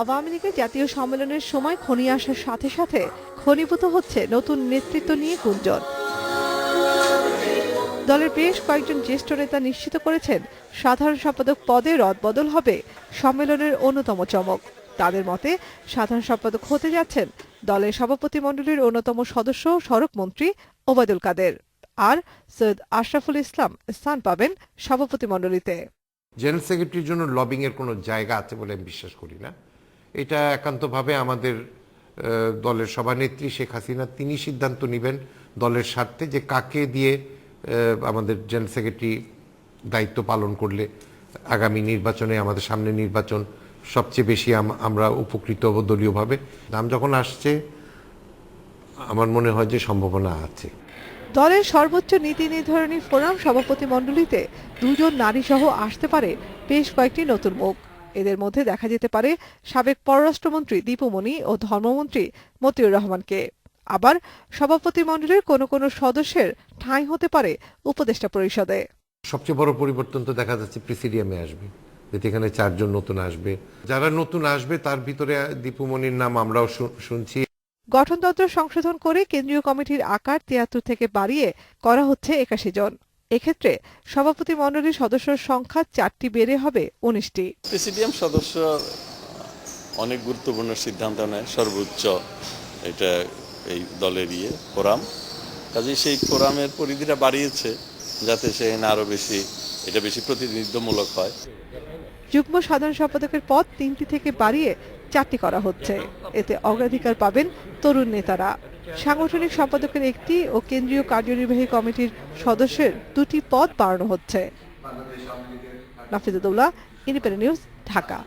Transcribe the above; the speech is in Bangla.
আওয়ামী লীগের জাতীয় সম্মেলনের সময় খনি আসার সাথে সাথে খনিভূত হচ্ছে নতুন নেতৃত্ব নিয়ে গুঞ্জন। দলের বেশ কয়েকজন জ্যেষ্ঠ নেতা নিশ্চিত করেছেন, সাধারণ সম্পাদক পদে রদবদল হবে সম্মেলনের অন্যতম চমক। তাদের মতে, সাধারণ সম্পাদক হতে যাচ্ছেন দলের সভাপতি মণ্ডলীর অন্যতম সদস্য সড়ক মন্ত্রী ওবায়দুল কাদের। আর সৈয়দ আশরাফুল ইসলাম স্থান পাবেন সভাপতি মণ্ডলীতে। জেনারেল সেক্রেটারির জন্য লবিং এর কোনো জায়গা আছে বলে আমি বিশ্বাস করি না। এটা একান্তভাবে আমাদের দলের সভানেত্রী শেখ হাসিনা, তিনি সিদ্ধান্ত নেবেন দলের স্বার্থে যে কাকে দিয়ে আমাদের জেনারেল সেক্রেটারি দায়িত্ব পালন করলে আগামী নির্বাচনে আমাদের সামনে নির্বাচন সবচেয়ে বেশি আম- আমরা উপকৃত হব দলীয়ভাবে। নাম যখন আসছে, আমার মনে হয় যে সম্ভাবনা আছে। দলের সর্বোচ্চ নীতি নির্ধারণী ফোরাম সভাপতি মণ্ডলীতে দুজন নারী সহ আসতে পারে বেশ কয়েকটি নতুন মুখ। এদের মধ্যে দেখা যেতে পারে সাবেক পররাষ্ট্রমন্ত্রী দীপুমণি ও ধর্মমন্ত্রী মতিউর রহমানকে। আবার সভাপতি মণ্ডলীর কোনো কোনো সদস্যের ঠাঁই হতে পারে উপদেষ্টা পরিষদে। সবচেয়ে বড় পরিবর্তন তো দেখা যাচ্ছে প্রেসিডিয়ামে আসবে এখানে চারজন নতুন আসবে। যারা নতুন আসবে তার ভিতরে দীপুমণির নাম আমরাও শুনছি। গঠনতন্ত্র সংশোধন করে কেন্দ্রীয় কমিটির আকার তিয়াত্তর থেকে বাড়িয়ে করা হচ্ছে একাশি জন। এক্ষেত্রে সভাপতি মণ্ডলীর সদস্যের সংখ্যা চারটি বেড়ে হবে উনিশটি। প্রেসিডিয়াম সদস্য অনেক গুরুত্বপূর্ণ সিদ্ধান্ত নেয় সর্বোচ্চ এটা এই দলের ইয়ে ফোরাম। কাজে সেই ফোরামের পরিধিটা বাড়িয়েছে যাতে সেখানে আরও বেশি এটা বেশি প্রতিনিধিত্বমূলক হয়। যুগ্ম সাধারণ সম্পাদকের পদ তিনটি থেকে বাড়িয়ে চারটি করা হচ্ছে। এতে অগ্রাধিকার পাবেন তরুণ নেতারা। সাংগঠনিক সম্পাদকের একটি ও কেন্দ্রীয় কার্যনির্বাহী কমিটির সদস্যের দুটি পদ বাড়ানো হচ্ছে। Nafizuddoula independent news Dhaka.